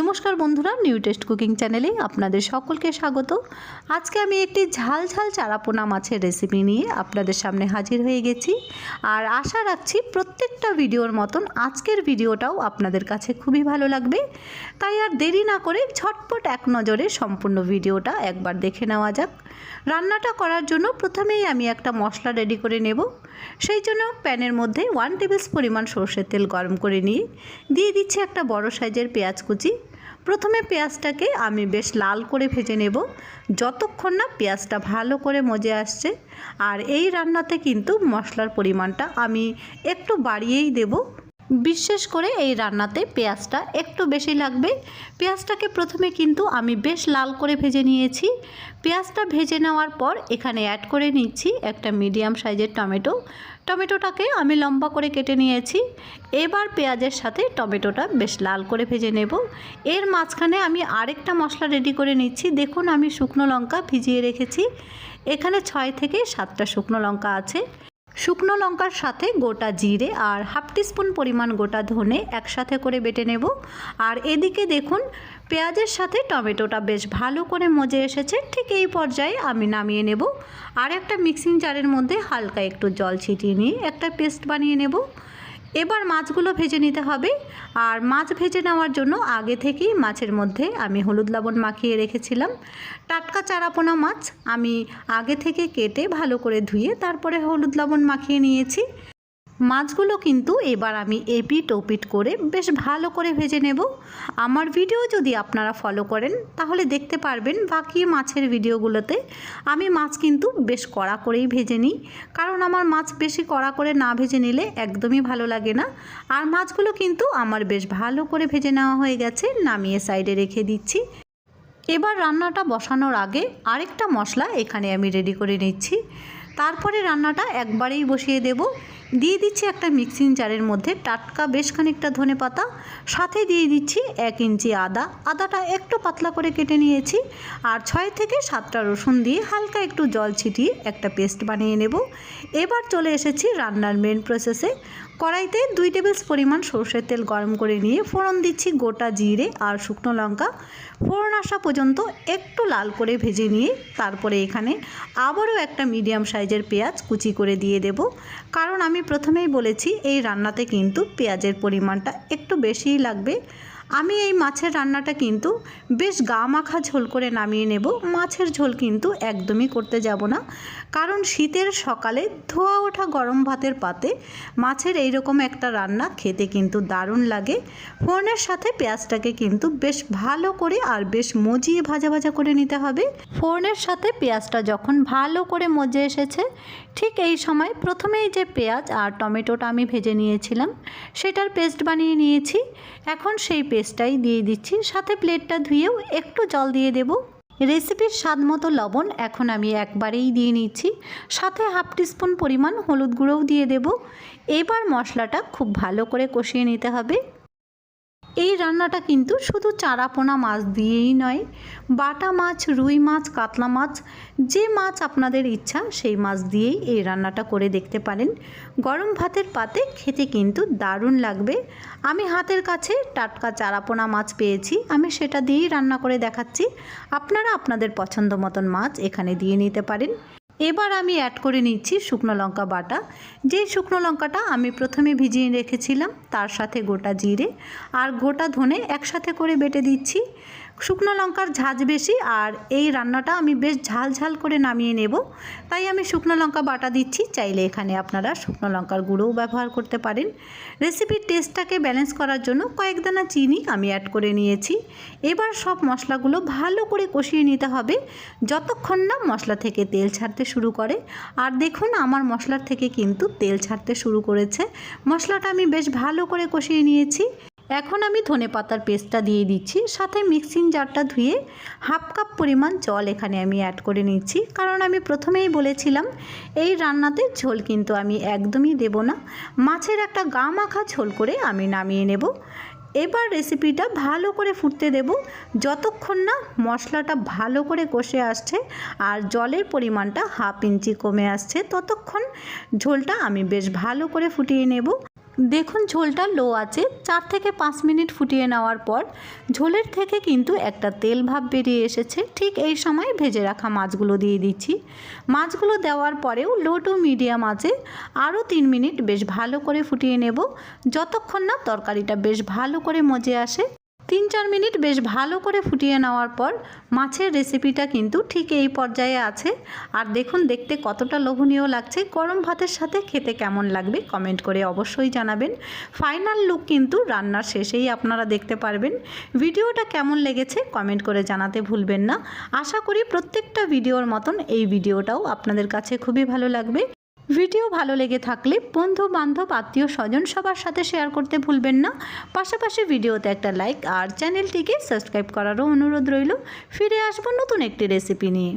নমস্কার বন্ধুরা new test cooking চ্যানেলে আপনাদের সকলকে স্বাগত। আজকে আমি একটি ঝাল ঝাল চারাপোনা মাছের রেসিপি নিয়ে আপনাদের সামনে হাজির হয়ে গেছি। আর আশা রাখছি প্রত্যেকটা ভিডিওর মতন আজকের ভিডিওটাও আপনাদের কাছে খুবই ভালো লাগবে। তাই আর দেরি না করে ঝটপট এক নজরে সম্পূর্ণ ভিডিওটা একবার দেখে নেওয়া যাক। রান্নাটা করার জন্য প্রথমেই আমি একটা মশলা রেডি করে নেব। সেই জন্য প্যানের মধ্যে ওয়ান টেবিল পরিমাণ সর্ষের তেল গরম করে নিয়ে দিয়ে দিচ্ছি একটা বড় সাইজের পেঁয়াজ কুচি। প্রথমে পেঁয়াজটাকে আমি বেশ লাল করে ভেজে নেব। যতক্ষণ না পেঁয়াজটা ভালো করে মজে আসছে। আর এই রান্নাতে কিন্তু মশলার পরিমাণটা আমি একটু বাড়িয়েই দেব। বিশেষ করে এই রান্নাতে পেঁয়াজটা একটু বেশি লাগবে। পেঁয়াজটাকে প্রথমে কিন্তু আমি বেশ লাল করে ভেজে নিয়েছি। পেঁয়াজটা ভেজে নেওয়ার পর এখানে অ্যাড করে নিচ্ছি একটা মিডিয়াম সাইজের টমেটো। টমেটোটাকে আমি লম্বা করে কেটে নিয়েছি। এবার পেঁয়াজের সাথে টমেটোটা বেশ লাল করে ভেজে নেব। এর মাঝখানে আমি আরেকটা মশলা রেডি করে নিচ্ছি। দেখুন আমি শুকনো লঙ্কা ভিজিয়ে রেখেছি। এখানে ছয় থেকে সাতটা শুকনো লঙ্কা আছে। শুকনো লঙ্কার সাথে গোটা জিরে আর হাফ টিস্পুন পরিমাণ গোটা ধনে একসাথে করে বেটে নেব। আর এদিকে দেখুন, পেঁয়াজের সাথে টমেটোটা বেশ ভালো করে মজে এসেছে। ঠিক এই পর্যায়ে আমি নামিয়ে নেব। আর একটা মিক্সিং জারের মধ্যে হালকা একটু জল ছিটিয়ে নিয়ে একটা পেস্ট বানিয়ে নেব। এবার মাছগুলো ভেজে নিতে হবে। আর মাছ ভেজে নেওয়ার জন্য আগে থেকেই মাছের মধ্যে আমি হলুদ লবণ মাখিয়ে রেখেছিলাম। টাটকা চারাপোনা মাছ আমি আগে থেকে কেটে ভালো করে ধুয়ে তারপরে হলুদ লবণ মাখিয়ে নিয়েছি। মাছগুলো কিন্তু এবার আমি এপিট ওপিট করে বেশ ভালো করে ভেজে নেব। আমার ভিডিও যদি আপনারা ফলো করেন, তাহলে দেখতে পারবেন বাকি মাছের ভিডিওগুলোতে আমি মাছ কিন্তু বেশ কড়া করেই ভেজে নিই। কারণ আমার মাছ বেশি কড়া করে না ভেজে নিলে একদমই ভালো লাগে না। আর মাছগুলো কিন্তু আমার বেশ ভালো করে ভেজে নেওয়া হয়ে গেছে, নামিয়ে সাইডে রেখে দিচ্ছি। এবার রান্নাটা বসানোর আগে আরেকটা মশলা এখানে আমি রেডি করে নিচ্ছি। তারপরে রান্নাটা একবারেই বসিয়ে দেব। দিয়ে দিচ্ছি একটা মিক্সিং জারের মধ্যে টাটকা বেশ খানিকটা ধনে পাতা, সাথে দিয়ে দিচ্ছি এক ইঞ্চি আদা। আদাটা একটু পাতলা করে কেটে নিয়েছি আর ছয় থেকে সাতটা রসুন দিয়ে হালকা একটু জল ছিটিয়ে একটা পেস্ট বানিয়ে নেব। এবার চলে এসেছি রান্নার মেন প্রসেসে কড়াইতে দুই টেবিল পরিমাণ সর্ষের তেল গরম করে নিয়ে ফোড়ন দিচ্ছি গোটা জিরে আর শুকনো লঙ্কা। ফোড়ন আসা পর্যন্ত একটু লাল করে ভেজে নিয়ে তারপরে এখানে আবারও একটা মিডিয়াম সাইজের পেঁয়াজ কুচি করে দিয়ে দেব। কারণ আমি প্রথমেই বলেছি, এই রান্নাতে কিন্তু পেঁয়াজের পরিমাণটা একটু বেশিই লাগবে। আমি এই মাছের রান্নাটা কিন্তু বেশ গা মাখা ঝোল করে নামিয়ে নেব। মাছের ঝোল কিন্তু একদমই করতে যাব না। কারণ শীতের সকালে ধোয়া ওঠা গরম ভাতের পাতে মাছের এইরকম একটা রান্না খেতে কিন্তু দারুণ লাগে। ফোড়নের সাথে পেঁয়াজটাকে কিন্তু বেশ ভালো করে আর বেশ মজিয়ে ভাজা ভাজা করে নিতে হবে। ফোড়নের সাথে পেঁয়াজটা যখন ভালো করে মজে এসেছে, ঠিক এই সময় প্রথমেই যে পেঁয়াজ আর টমেটোটা আমি ভেজে নিয়েছিলাম, সেটার পেস্ট বানিয়ে নিয়েছি। এখন সেই পেস্টটাই দিয়ে দিচ্ছি, সাথে প্লেটটা ধুয়েও একটু জল দিয়ে দেব। রেসিপির স্বাদ মতো লবণ এখন আমি একবারেই দিয়ে নিচ্ছি, সাথে হাফ টিস্পুন পরিমাণ হলুদ গুঁড়োও দিয়ে দেব। এবার মশলাটা খুব ভালো করে কষিয়ে নিতে হবে। এই রান্নাটা কিন্তু শুধু চারাপোনা মাছ দিয়েই নয়, বাটা মাছ, রুই মাছ, কাতলা মাছ, যে মাছ আপনাদের ইচ্ছা সেই মাছ দিয়েই এই রান্নাটা করে দেখতে পারেন। গরম ভাতের পাতে খেতে কিন্তু দারুণ লাগবে। আমি হাতের কাছে টাটকা চারাপোনা মাছ পেয়েছি, আমি সেটা দিয়েই রান্না করে দেখাচ্ছি। আপনারা আপনাদের পছন্দ মতন মাছ এখানে দিয়ে নিতে পারেন। এবার আমি অ্যাড করে নিচ্ছি শুকনো লঙ্কা বাটা। যেই শুকনো লঙ্কাটা আমি প্রথমে ভিজিয়ে রেখেছিলাম, তার সাথে গোটা জিরে আর গোটা ধনে একসাথে করে বেটে দিচ্ছি। শুকনো লঙ্কার ঝাঁজ বেশি আর এই রান্নাটা আমি বেশ ঝাল ঝাল করে নামিয়ে নেব। তাই আমি শুকনো লঙ্কা বাটা দিচ্ছি। চাইলে এখানে আপনারা শুকনো লঙ্কার গুঁড়োও ব্যবহার করতে পারেন। রেসিপির টেস্টটাকে ব্যালেন্স করার জন্য কয়েক দানা চিনি আমি অ্যাড করে নিয়েছি। এবার সব মশলাগুলো ভালো করে কষিয়ে নিতে হবে। যতক্ষণ না মশলা থেকে তেল ছাড়তে শুরু করে। আর দেখুন, আমার মশলার থেকে কিন্তু তেল ছাড়তে শুরু করেছে। মশলাটা আমি বেশ ভালো করে কষিয়ে নিয়েছি। এখন আমি ধনে পাতার পেস্টটা দিয়ে দিচ্ছি, সাথে মিক্সিং জারটা ধুয়ে হাফ কাপ পরিমাণ জল এখানে আমি অ্যাড করে নিচ্ছি। কারণ আমি প্রথমেই বলেছিলাম, এই রান্নাতে ঝোল কিন্তু আমি একদমই দেব না। মাছের একটা গা মাখা ঝোল করে আমি নামিয়ে নেব। এবার রেসিপিটা ভালো করে ফুটতে দেব, যতক্ষণ না মশলাটা ভালো করে কষে আসছে আর জলের পরিমাণটা হাফ ইঞ্চি কমে আসছে, ততক্ষণ ঝোলটা আমি বেশ ভালো করে ফুটিয়ে নেব। দেখুন ঝোলটা লো আছে, চার থেকে পাঁচ মিনিট ফুটিয়ে নেওয়ার পর ঝোলের থেকে কিন্তু একটা তেল ভাব বেরিয়ে এসেছে। ঠিক এই সময় ভেজে রাখা মাছগুলো দিয়ে দিচ্ছি। মাছগুলো দেওয়ার পরেও লো টু মিডিয়াম আছে, আরও তিন মিনিট বেশ ভালো করে ফুটিয়ে নেব। যতক্ষণ না তরকারিটা বেশ ভালো করে মজে আসে। তিন চার মিনিট বেশ ভালো করে ফুটিয়ে নেওয়ার পর মাছের রেসিপিটা কিন্তু ঠিক এই পর্যায়ে আছে। আর দেখুন, দেখতে কতটা লোভনীয় লাগছে। গরম ভাতের সাথে খেতে কেমন লাগবে কমেন্ট করে অবশ্যই জানাবেন। ফাইনাল লুক কিন্তু রান্নার শেষেই আপনারা দেখতে পারবেন। ভিডিওটা কেমন লেগেছে কমেন্ট করে জানাতে ভুলবেন না। আশা করি প্রত্যেকটা ভিডিওর মতন এই ভিডিওটাও আপনাদের কাছে খুবই ভালো লাগবে। ভিডিও ভালো লেগে থাকলে বন্ধু বান্ধব আত্মীয় স্বজন সবার সাথে শেয়ার করতে ভুলবেন না। পাশাপাশি ভিডিওতে একটা লাইক আর চ্যানেলটিকে সাবস্ক্রাইব করারও অনুরোধ রইল। ফিরে আসব নতুন একটি রেসিপি নিয়ে।